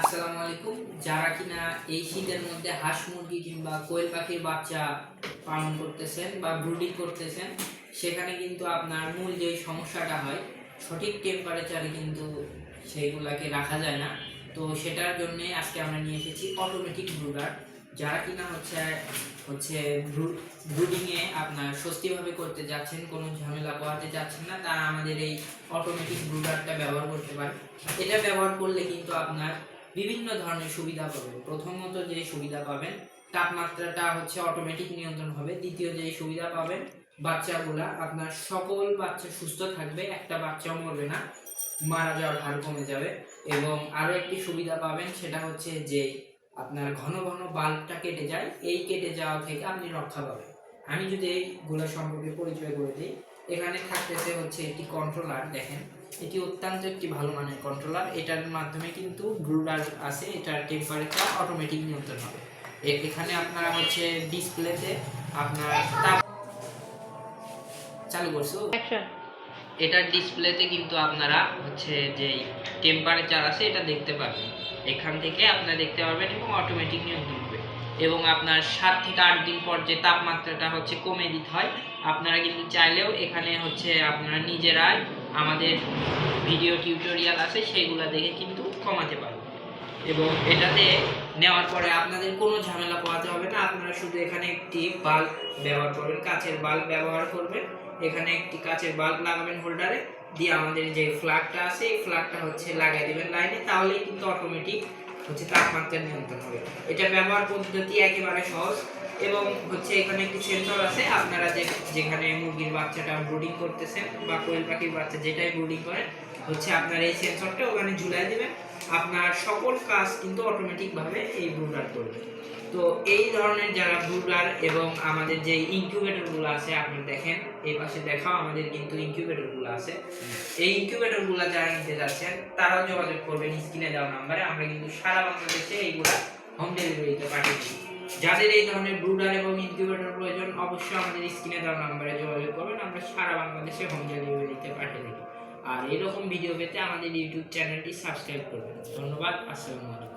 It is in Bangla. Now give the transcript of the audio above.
আসসালামু আলাইকুম। যারা কিনা এই শীতের মধ্যে হাঁস মুরগি কিংবা কোয়েল পাখির বাচ্চা পালন করতেছেন বা ব্রুডিং করতেছেন, সেখানে কিন্তু আপনার মূল যে সমস্যাটা হয়, সঠিক টেম্পারেচারে কিন্তু সেইগুলাকে রাখা যায় না। তো সেটার জন্য আজকে আমরা নিয়ে এসেছি অটোমেটিক ব্রুডার যারা কিনা হচ্ছে হচ্ছে ব্রুডিংয়ে আপনার স্বস্তিভাবে করতে যাচ্ছেন, কোনো ঝামেলা পোহাতে যাচ্ছেন না, তারা আমাদের এই অটোমেটিক ব্রুডারটা ব্যবহার করতে পারে। এটা ব্যবহার করলে কিন্তু আপনার বিভিন্ন ধরনের সুবিধা পাবেন। প্রথমত যে সুবিধা পাবেন, তাপমাত্রাটা হচ্ছে অটোমেটিক নিয়ন্ত্রণ হবে। দ্বিতীয় যে সুবিধা পাবেন, বাচ্চাগুলা, আপনার সকল বাচ্চা সুস্থ থাকবে, একটা বাচ্চাও মরবে না, মারা যাওয়ার হার কমে যাবে। এবং আরও একটি সুবিধা পাবেন, সেটা হচ্ছে যে আপনার ঘন ঘন বাল্বটা কেটে যায়, এই কেটে যাওয়া থেকে আপনি রক্ষা পাবেন। আমি যদি এইগুলো সম্পর্কে পরিচয় করে দিই, এখানে থাকতেছে হচ্ছে একটি কন্ট্রোলার দেখেন। এটি অত্যন্ত একটি ভালো মানের কন্ট্রোলার এটার মাধ্যমে কিন্তু ব্রুডার আছে এটার টেম্পারেচার অটোমেটিক নিয়ন্ত্রণ হবে। এখানে আপনারা হচ্ছে ডিসপ্লেতে আপনার তাপ চালু করছ। এটার ডিসপ্লেতে কিন্তু আপনারা হচ্ছে যে টেম্পারেচার আছে এটা দেখতে পাবেন। এখান থেকে আপনারা দেখতে পারবেন এবং অটোমেটিক নিয়ন্ত্রণ হবে। এবং আপনার সাত থেকে আট দিন পর যে তাপমাত্রাটা হচ্ছে কমে দিতে হয় আপনারা কিন্তু চাইলেও এখানে হচ্ছে আপনারা নিজেরাই আমাদের ভিডিও টিউটোরিয়াল আছে সেইগুলো দেখে কিন্তু কমাতে পারবেন এবং এটাতে নেওয়ার পরে আপনাদের কোনো ঝামেলা পোহাতে হবে না, আপনারা শুধু এখানে একটি বাল্ব ব্যবহার করবেন, কাচের বাল্ব ব্যবহার করবেন। এখানে একটি কাচের বাল্ব লাগাবেন হোল্ডারে, দিয়ে আমাদের যে ফ্ল্যাগটা আছে, এই ফ্ল্যাগটা হচ্ছে লাগাই দেবেন লাইনে, তাহলেই কিন্তু অটোমেটিক হচ্ছে তাপমাত্রা নিয়ন্ত্রণ হবে। এটা ব্যবহার পদ্ধতি একেবারে সহজ এবং হচ্ছে এখানে একটি সেন্সর আছে। আপনারা যে যেখানে মুরগির বাচ্চাটা ব্রুডিং করতেছেন বা কোয়েল পাখির বাচ্চা যেটাই ব্রুডিং করেন হচ্ছে আপনার এই সেন্সরটা ওখানে ঝুলাই দিবেন আপনার সকল কাজ কিন্তু অটোমেটিক ভাবে এই ব্রুডার করবে। তো এই ধরনের যারা ব্রুডার এবং আমাদের যে ইনকিউবেটরগুলো আছে আপনি দেখেন, এই পাশে দেখাও আমাদের কিন্তু ইনকিউবেটরগুলো আছে। এই ইনকিউবেটরগুলো যারা নিতে যাচ্ছেন, তারাও যোগাযোগ করবেন স্ক্রিনে দেওয়া নাম্বারে। আমরা কিন্তু সারা বাংলাদেশে এইগুলা হোম ডেলিভারিতে পাঠিয়ে দিই। যাদের এই ধরনের ব্রুডার এবং ইনকিউবেটর প্রয়োজন, অবশ্যই আমাদের স্ক্রিনে দেওয়া নাম্বারে যোগাযোগ করবেন, আমরা সারা বাংলাদেশে হোম ডেলিভারিতে পাঠিয়ে দিই আর এরকম ভিডিও পেতে আমাদের ইউটিউব চ্যানেলটি সাবস্ক্রাইব করবেন। ধন্যবাদ, আসসালামু আলাইকুম।